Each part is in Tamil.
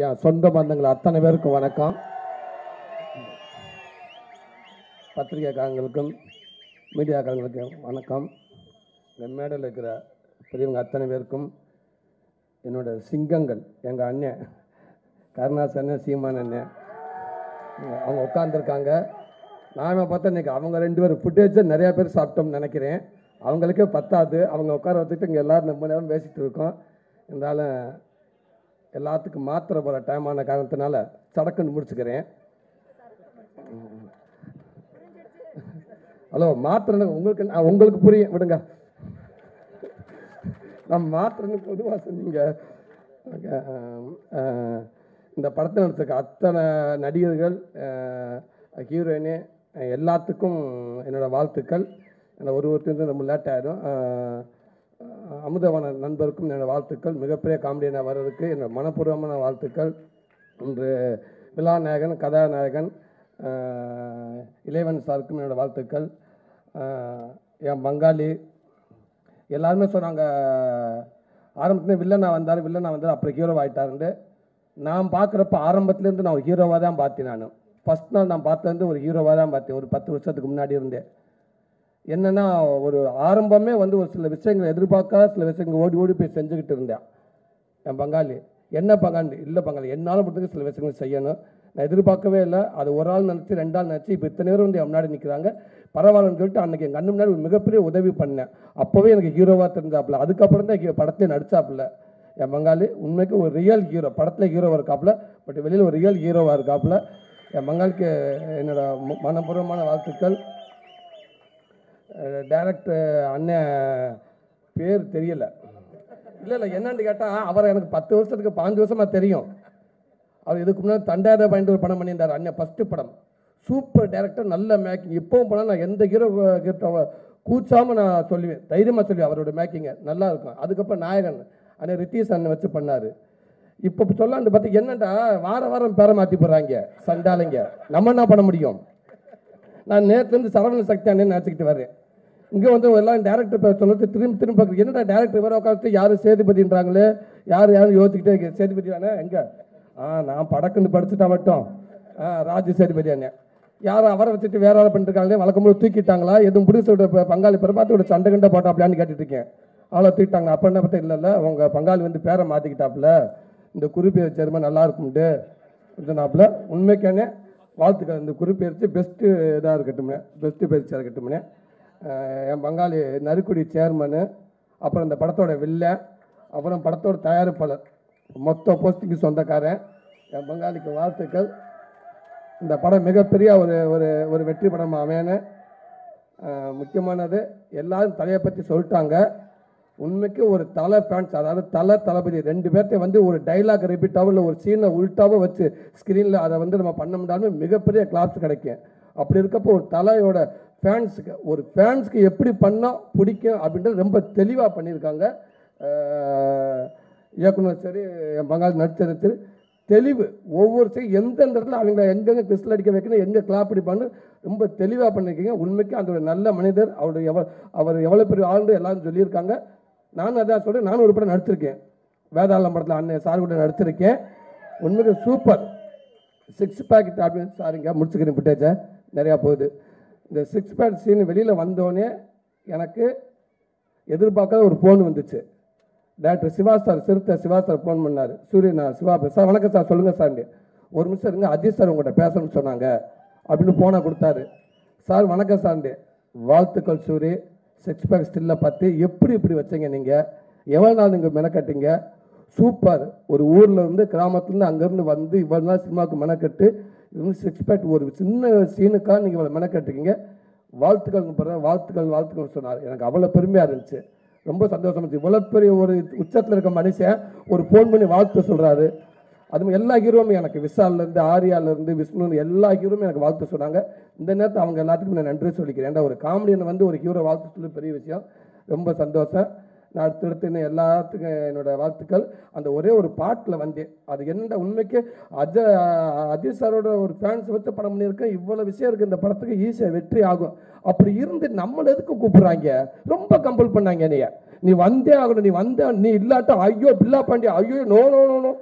என் சொந்த பந்தங்கள். அத்தனை பேருக்கும் வணக்கம். பத்திரிகைக்காரங்களுக்கும் மீடியாக்காரங்களுக்கும் வணக்கம். இந்த மேடையில் இருக்கிற பெரியவங்க அத்தனை பேருக்கும் என்னோட சிங்கங்கள் எங்கள் அண்ணன் கருணாஸ் அண்ணன் சீமான் அண்ணன் அவங்க உட்காந்துருக்காங்க நாம பார்த்தா இன்னைக்கு அவங்க ரெண்டு பேரும் ஃபுட்டேஜை நிறையா பேர் சாப்பிட்டோம்னு நினைக்கிறேன். அவங்களுக்கே பத்தாது. அவங்க உட்கார வச்சுட்டு இங்கே எல்லோரும் ரொம்ப நேரம் பேசிகிட்டு இருக்கோம். இருந்தாலும் எல்லாத்துக்கும் மாத்திரை போகிற டைமான காரணத்தினால சடக்குன்னு முடிச்சுக்கிறேன். ஹலோ மாத்திரை உங்களுக்கு நான் உங்களுக்கு புரியும். விடுங்க. நான் மாத்திரைன்னு பொதுவாக சொன்னீங்க. இந்த படத்தில் நடிச்சிருக்க அத்தனை நடிகர்கள் ஹீரோயினு எல்லாத்துக்கும் என்னோடய வாழ்த்துக்கள். என்னோட ஒரு ஒருத்தருந்து ரொம்ப லேட் ஆகிடும் அமுதவன நண்பருக்கும் என்னோடய வாழ்த்துக்கள் மிகப்பெரிய காமெடியனாக வர்றதுக்கு என்னோட மனப்பூர்வமான வாழ்த்துக்கள். இன்று விழாநாயகன் கதாநாயகன் இளைவன் சாருக்கும் என்னோடய வாழ்த்துக்கள். என் பங்காளி. எல்லாருமே சொன்னாங்க ஆரம்பத்துலேயே வில்லனா வந்தார் வில்லனா வந்தார் அப்புறம் ஹீரோ ஆகிட்டாருண்டு நான் பார்க்குறப்ப ஆரம்பத்துலேருந்து நான் ஒரு ஹீரோவாக தான் பார்த்தேன் நான். ஃபஸ்ட் நாள் நான் பார்த்தது ஒரு ஹீரோவாக தான் பார்த்தேன். ஒரு பத்து வருஷத்துக்கு முன்னாடி இருந்தேன் என்னென்னா ஒரு ஆரம்பமே வந்து ஒரு சில விஷயங்களை எதிர்பார்க்காத சில விஷயங்கள் ஓடி ஓடி போய் செஞ்சுக்கிட்டு இருந்தேன். என் பங்காளி என்ன பங்காளி? இல்லை பங்காளி என்னால் மட்டும் சில விஷயங்கள் செய்யணும். நான் எதிர்பார்க்கவே இல்லை. அது ஒரு ஆள் நினச்சி ரெண்டு ஆள் நினச்சி இப்போ இத்தனை பேர் வந்து என் முன்னாடி நிற்கிறாங்க பரவாயில்லன்னு சொல்லிட்டு அன்றைக்கி என் கண்ணு முன்னாடி ஒரு மிகப்பெரிய உதவி பண்ணேன். அப்போவே எனக்கு ஹீரோவாக தெரிஞ்சாப்புல. அதுக்கப்புறம் தான் படத்தை நடித்தாப்புல நடிச்சாப்புல. என் பங்காளி உண்மைக்கு ஒரு ரியல் ஹீரோ படத்தில் ஹீரோவாக இருக்காப்புல பட் வெளியில் ஒரு ரியல் ஹீரோவாக இருக்காப்புல. என் பங்காளிக்கு என்னோடய ம- மனப்பூர்வமான வாழ்த்துக்கள். டைரக்டர் அண்ணன் பேர் தெரியல. இல்லை இல்லை என்னன்னு கேட்டால் அவரை எனக்கு பத்து வருஷத்துக்கு பாஞ்சு வருஷமா தெரியும். அவர் இதுக்கு முன்னாடி தண்டாயிரம் பாயிண்ட் ஒரு படம் பண்ணியிருந்தார் அண்ணன் ஃபஸ்ட்டு படம். சூப்பர் டைரக்டர் நல்ல மேக்கிங் இப்போவும் போனால் நான் எந்த ஹீரோ கிட்ட கூச்சாமல் நான் சொல்லுவேன். தைரியமாக சொல்லுவேன் அவரோட மேக்கிங்கை நல்லா இருக்கும். அதுக்கப்புறம் நாயகன் அண்ணன் ரித்தீஷ் அண்ணன் வச்சு பண்ணார். இப்போ சொல்லாண்டு பார்த்து என்னண்டா வார வாரம் பேரை மாற்றி போடுறாங்க சண்டாலைங்க நம்ம என்ன பண்ண முடியும்? நான் நேற்றுலேருந்து சரவண சக்தி அண்ணன் நினச்சிக்கிட்டு வரேன் இங்கே வந்து எல்லாம் டேரக்டர் பேர் சொல்லிட்டு திரும்ப திரும்ப என்னடா டேரக்டர் வேற உட்காந்து யாரும் சேதுபதின்றாங்களே? யார் யாரும் யோசிச்சுக்கிட்டே இருக்கு? சேதுபதி தானே எங்கே? ஆ நான் படக்குன்னு படிச்சுட்டா மட்டும். ஆ ராஜு சேதுபதி அண்ணன் யாரும் அவரை வச்சுட்டு வேற ஆள் பண்ணிருக்காங்களே வழக்கம் போது தூக்கிட்டாங்களா? எதுவும் புடிசோட பங்காளி பிறப்பாத்தோட சண்டை கண்டை போட்டாப்லான்னு கேட்டுட்டு இருக்கேன் அவ்வளோ தூக்கிட்டாங்க. அப்போ என்ன பார்த்தா இல்லை இல்லை உங்கள் பங்காளி வந்து பேரை மாற்றிக்கிட்டாப்புல இந்த குறிப்பேர் சேர்மா நல்லா இருக்கும்ட்டு சொன்னாப்புல உண்மைக்கானே வாழ்த்துக்கள். இந்த குறிப்பெயர்ச்சி பெஸ்ட்டு இதாக இருக்கட்டும்னே பெஸ்ட்டு பயிற்சியாக இருக்கட்டும்னே என் பங்காளி நறுக்குடி சேர்மனு அப்புறம் இந்த படத்தோட வில்ல அப்புறம் படத்தோட தயாரிப்பாளர் மொத்த போஸ்டிங்கு சொந்தக்காரன். என் பங்காளிக்கு வாழ்த்துக்கள். இந்த படம் மிகப்பெரிய ஒரு ஒரு ஒரு வெற்றி படம் அமையன்னு முக்கியமானது எல்லாரும் தலையை பற்றி சொல்லிட்டாங்க. உண்மைக்கு ஒரு தலை ஃபேன்ஸ் அதாவது தலை தளபதி ரெண்டு பேர்த்தையும் வந்து ஒரு டைலாக் ரிப்பீட்டாவோ இல்லை ஒரு சீனை உள்டாவோ வச்சு ஸ்க்ரீனில் அதை வந்து நம்ம பண்ண முடியாமல் மிகப்பெரிய கிளாப்ஸ் கிடைக்கும். அப்படி இருக்கப்போ ஒரு தலையோட ஃபேன்ஸுக்கு ஒரு ஃபேன்ஸ்க்கு எப்படி பண்ணால் பிடிக்கும் அப்படின்றது ரொம்ப தெளிவாக பண்ணியிருக்காங்க. இயக்குனர் சரி என் பங்காளி நடிச்சது சரி. தெளிவு ஒவ்வொரு செய்யும் எந்தெந்த இடத்துல அவங்க எங்கெங்க பிஸ்டல் அடிக்க வைக்கணும் எங்கே கிளாப் அடிப்பான்னு ரொம்ப தெளிவாக பண்ணியிருக்கீங்க. உண்மைக்கு அந்த ஒரு நல்ல மனிதர் அவருடைய எவ்வளோ அவர் எவ்வளோ பெரிய ஆண்டு எல்லாரும் சொல்லியிருக்காங்க. நானும் அதான் சொல்கிறேன் நானும் ஒரு படம் நடிச்சிருக்கேன். வேதாளம் படத்தில் அண்ணன் சார் கூட நடிச்சிருக்கேன். உண்மைக்கு சூப்பர் சிக்ஸ் பேக்கெட் அப்படின்னு சாரிங்க முடிச்சுக்கிறேன் ஃபுட்டேஜை நிறையா போகுது. இந்த சிக்ஸ் பேட் சீன் வெளியில் வந்தோடனே எனக்கு எதிர்பார்க்காத ஒரு ஃபோன் வந்துச்சு. Doctor Siva sir Siruthai Siva sir phone பண்ணார். சூரியன் நான் சிவா சார் வணக்கம் சார் சொல்லுங்கள் சார் ஒரு நிமிஷம் இருங்க அஜித் சார் உங்கள்கிட்ட பேசணும்னு சொன்னாங்க. அப்படின்னு ஃபோனை கொடுத்தாரு. சார் வணக்கம் சார்ண்டே வாழ்த்துக்கள் சூரி. சிக்ஸ் பேக் ஸ்டில்லை பார்த்து எப்படி இப்படி வச்சீங்க நீங்கள் எவ்வளோ நாள் நீங்கள் மெனக்கட்டிங்க? சூப்பர். ஒரு ஊரில் இருந்து கிராமத்துலேருந்து அங்கேருந்து வந்து இவ்வளோ நாள் சினிமாவுக்கு மெனக்கட்டு இது சிக்ஸ் பேக் ஒரு சின்ன சீனுக்காக நீங்கள் இவ்வளோ மெனக்கட்டுறீங்க வாழ்த்துக்கள் பிறகு வாழ்த்துக்கள் வாழ்த்துக்கள் சொன்னார். எனக்கு அவ்வளோ பெருமையாக இருந்துச்சு. ரொம்ப சந்தோஷமாக இருந்துச்சு. இவ்வளோ பெரிய ஒரு உச்சத்தில் இருக்க மனுஷன் ஒரு ஃபோன் பண்ணி வாழ்த்து சொல்கிறாரு அது எல்லா ஹீரோவும் எனக்கு விஷால்லேருந்து ஆரியாலேருந்து விஷ்ணுன்னு எல்லா ஹீரோவும் எனக்கு வாழ்த்து சொன்னாங்க. இந்த நேரத்தை அவங்க எல்லாத்துக்கும் நான் நன்றி சொல்லிக்கிறேன். ஏன்னா ஒரு காமெடியனை வந்து ஒரு ஹீரோ வாழ்த்து சொல்லி பெரிய விஷயம். ரொம்ப சந்தோஷம். நான் அடுத்தடுத்து இன்னும் எல்லாத்துக்கும் என்னோடய வாழ்த்துக்கள். அந்த ஒரே ஒரு பாட்டில் வந்தேன். அது என்ன உண்மைக்கு அஜ அஜித் சாரோட ஒரு ஃபேன்ஸ் வச்சு படம் பண்ணியிருக்கேன். இவ்வளோ விஷயம் இருக்குது இந்த படத்துக்கு ஈஸியாக வெற்றி ஆகும். அப்படி இருந்து நம்மளை எதுக்கு கூப்பிட்றாங்க? ரொம்ப கம்பல் பண்ணாங்க என்னைய. நீ வந்தே ஆகணும். நீ வந்த நீ இல்லாட்டா ஐயோ பில்லா பாண்டியா ஐயோ நோ நோ நோ நோ.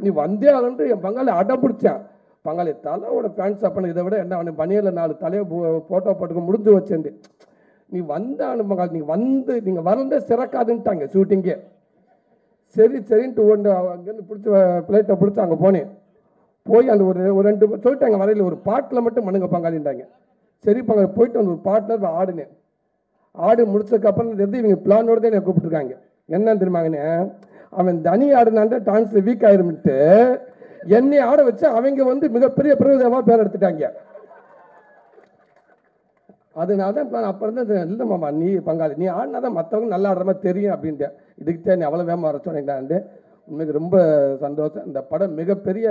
நீ வந்தே ஆகன்ட்டு என் பங்காளி அடம் பிடிச்சேன் பங்காளி தலையோட ஃபேன்ஸ் பண்ண இதை விட என்ன அவனை பனியில் நாலு தலையை ஃபோட்டோ போட்டுக்க முடிஞ்சு வச்சேன் நீ வந்தாலும் பங்காளி நீ வந்து நீங்கள் வரந்தே சிறக்காதுன்ட்டாங்க ஷூட்டிங்கே சரி சரின்ட்டு ஒன்று அங்கேருந்து பிடிச்சி பிளேட்டை பிடிச்சி அங்கே போனேன். போய் அந்த ஒரு ஒரு ரெண்டு சொல்லிட்டாங்க வரையில் ஒரு பாட்டில் மட்டும் மண்ணுங்க பங்காளின்ட்டாங்க சரி பங்காளி போயிட்டு அந்த ஒரு பாட்டில் ஆடினேன். ஆடு முடிச்சதுக்கப்புறம் இருந்து இவங்க பிளானோடு தான் என்னை கூப்பிட்டுருக்காங்க. என்னன்னு தெரியுமாங்கண்ணே அவன் தனி ஆடுனாண்ட டான்ஸில் வீக் ஆயிருமிட்டு என்னை ஆட வச்சு அவங்க வந்து மிகப்பெரிய பிரபுதேவா பேர் எடுத்துட்டாங்க. அதனால தான் plan அப்புறம் தான் இல்லை மாமா நீ பங்காளி நீ ஆடினா தான் மற்றவங்க நல்லா ஆடுற மாதிரி தெரியும் அப்படின்ட்டு இதுக்கு தான் நீ அவ்வளோ வேகமாக வர சொன்னீங்களான்ட்டு உண்மைக்கு ரொம்ப சந்தோஷம். இந்த படம் மிகப்பெரிய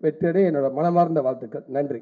வெற்றியடைய என்னோட மனமார்ந்த வாழ்த்துக்கள். நன்றி.